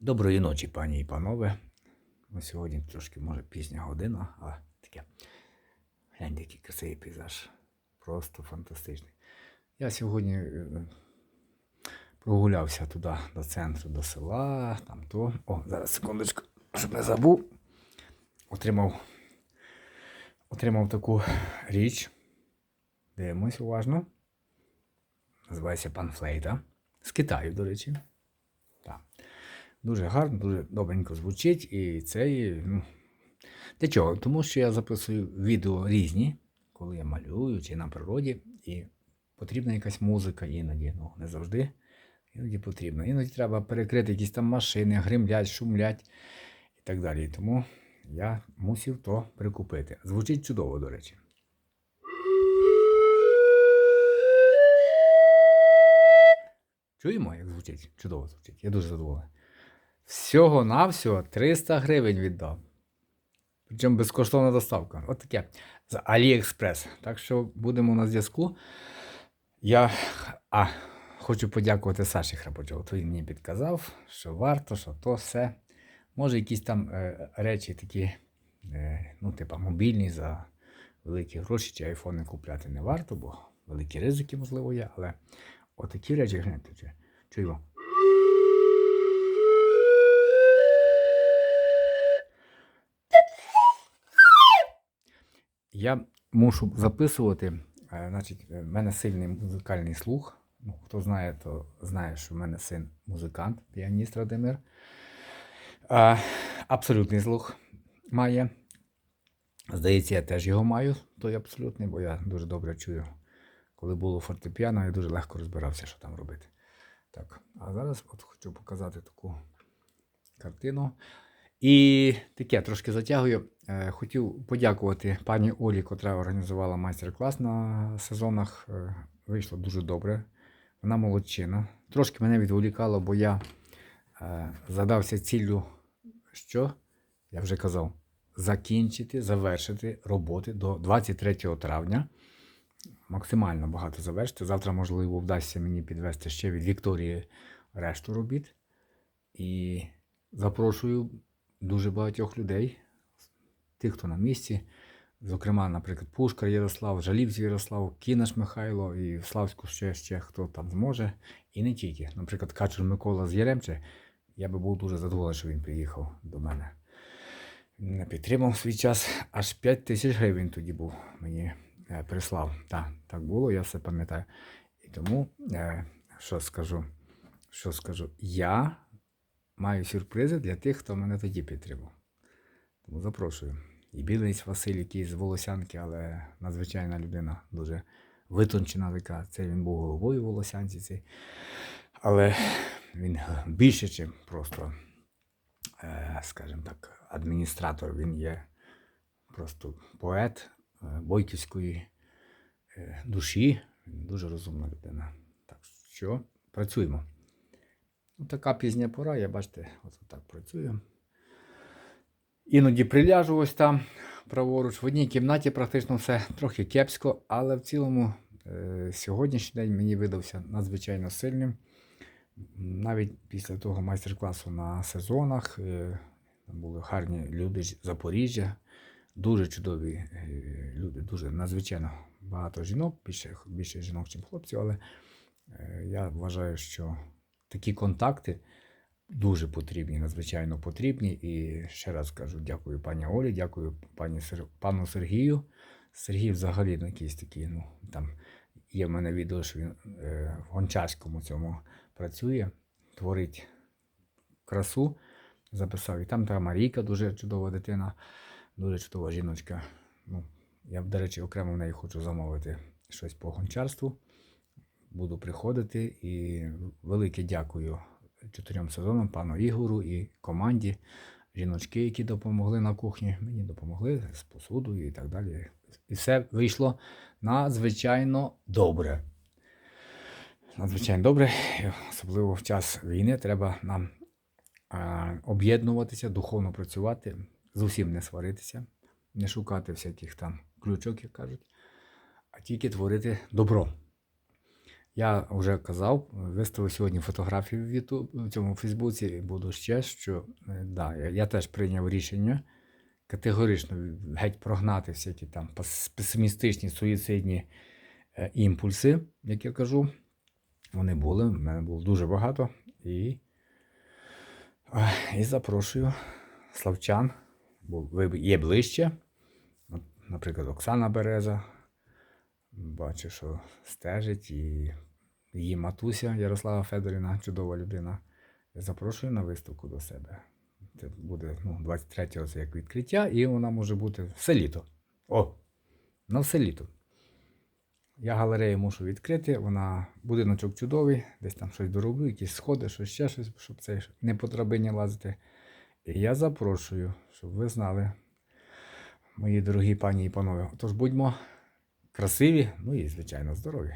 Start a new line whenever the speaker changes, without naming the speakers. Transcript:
Доброї ночі, пані і панове. Ну, сьогодні трошки, може, пізня година, але таке. Гляньте, який красивий пейзаж. Просто фантастичний. Я сьогодні е, прогулявся туди, до центру, до села, там то. О, зараз секундочку, щоб не забув. Отримав, отримав таку річ. Дивимось уважно. Називається панфлейта. З Китаю, до речі. Дуже гарно, дуже добренько звучить. І це ну, для чого? Тому що я записую відео різні, коли я малюю чи на природі, і потрібна якась музика іноді. Ну, не завжди. Іноді потрібно. Іноді треба перекрити якісь там машини, гримлять, шумлять і так далі. Тому я мусив то прикупити. Звучить чудово, до речі. Чуємо, як звучить? Чудово звучить. Я дуже задоволений. Всього-навсього 300 гривень віддав. Причому безкоштовна доставка. От таке. З AliExpress. Так що будемо на зв'язку. Я а, хочу подякувати Саші Храпочову. То він мені підказав, що варто, що то все. Може, якісь там е, речі такі, е, ну, типа мобільні за великі гроші чи айфони купляти не варто, бо великі ризики, можливо, є. Але отакі речі, гляньте, чуємо. Я мушу записувати. е, Значить, в мене сильний музикальний слух. Ну, хто знає, то знає, що в мене син музикант, піаніст Радимир. Е, Абсолютний слух має. Здається, я теж його маю, той абсолютний, бо я дуже добре чую. Коли було фортепіано, я дуже легко розбирався, що там робити. Так, а зараз от хочу показати таку картину. І таке трошки затягую. Е, Хотів подякувати пані Олі, котра організувала майстер-клас на сезонах. Е, Вийшло дуже добре. Вона молодчина. Трошки мене відволікало, бо я е, задався ціллю, що я вже казав, закінчити, завершити роботи до 23 травня. Максимально багато завершити. Завтра, можливо, вдасться мені підвести ще від Вікторії решту робіт. І запрошую дуже багатьох людей, тих, хто на місці. Зокрема, наприклад, Пушкар Ярослав, Жалівць Ярослав, Кінаш Михайло і в Славську ще, ще хто там зможе. І не тільки. Наприклад, Качур Микола з Яремче. Я би був дуже задоволений, що він приїхав до мене. Мене підтримав свій час. Аж 5 тисяч гривень тоді був мені е, прислав. Так, так було, я все пам'ятаю. І тому, е, що скажу, що скажу, я маю сюрпризи для тих, хто мене тоді підтримав. Тому запрошую. І Білець Василь, який з Волосянки, але надзвичайна людина, дуже витончена така. Це він був головою Волосянці. Але він більше, ніж просто, е, скажімо так, адміністратор. Він є просто поет е, бойківської е, душі. Він дуже розумна людина. Так що працюємо. Ну, така пізня пора, я бачите, от так працюю. Іноді приляжу ось там праворуч. В одній кімнаті практично все трохи кепсько, але в цілому е, сьогоднішній день мені видався надзвичайно сильним. Навіть після того майстер-класу на сезонах е, там були гарні люди з Запоріжжя, дуже чудові е, люди, дуже надзвичайно багато жінок, більше, більше жінок, ніж хлопців, але я вважаю, що такі контакти дуже потрібні, надзвичайно потрібні. І ще раз кажу, дякую пані Олі, дякую пані пану Сергію. Сергій взагалі ну, якийсь такий, ну там є в мене відео, що він е, в Гончарському цьому працює, творить красу, записав. І там та Марійка, дуже чудова дитина, дуже чудова жіночка. Ну, я, до речі, окремо в неї хочу замовити щось по гончарству. Буду приходити і велике дякую чотирьом сезонам, пану Ігору і команді, жіночки, які допомогли на кухні. Мені допомогли з посудою і так далі. І все вийшло надзвичайно добре. Надзвичайно добре, особливо в час війни треба нам а, об'єднуватися, духовно працювати, з усім не сваритися, не шукати всяких там ключок, як кажуть, а тільки творити добро. Я вже казав, виставив сьогодні фотографію в YouTube, в цьому Фейсбуці, і буду ще, що е, да, я, теж прийняв рішення категорично геть прогнати всякі там песимістичні суїцидні е, імпульси, як я кажу. Вони були, в мене було дуже багато. І, і запрошую славчан, бо ви є ближче. Наприклад, Оксана Береза. Бачу, що стежить, і її матуся Ярослава Федорівна, чудова людина. Запрошую на виставку до себе. Це буде ну, 23-го це як відкриття, і вона може бути все літо. О! На все літо. Я галерею мушу відкрити, вона будиночок чудовий, десь там щось дороблю, якісь сходи, щось ще щось, щоб це не по драбині лазити. І я запрошую, щоб ви знали, мої дорогі пані і панове. Тож будьмо красиві, ну і, звичайно, здорові.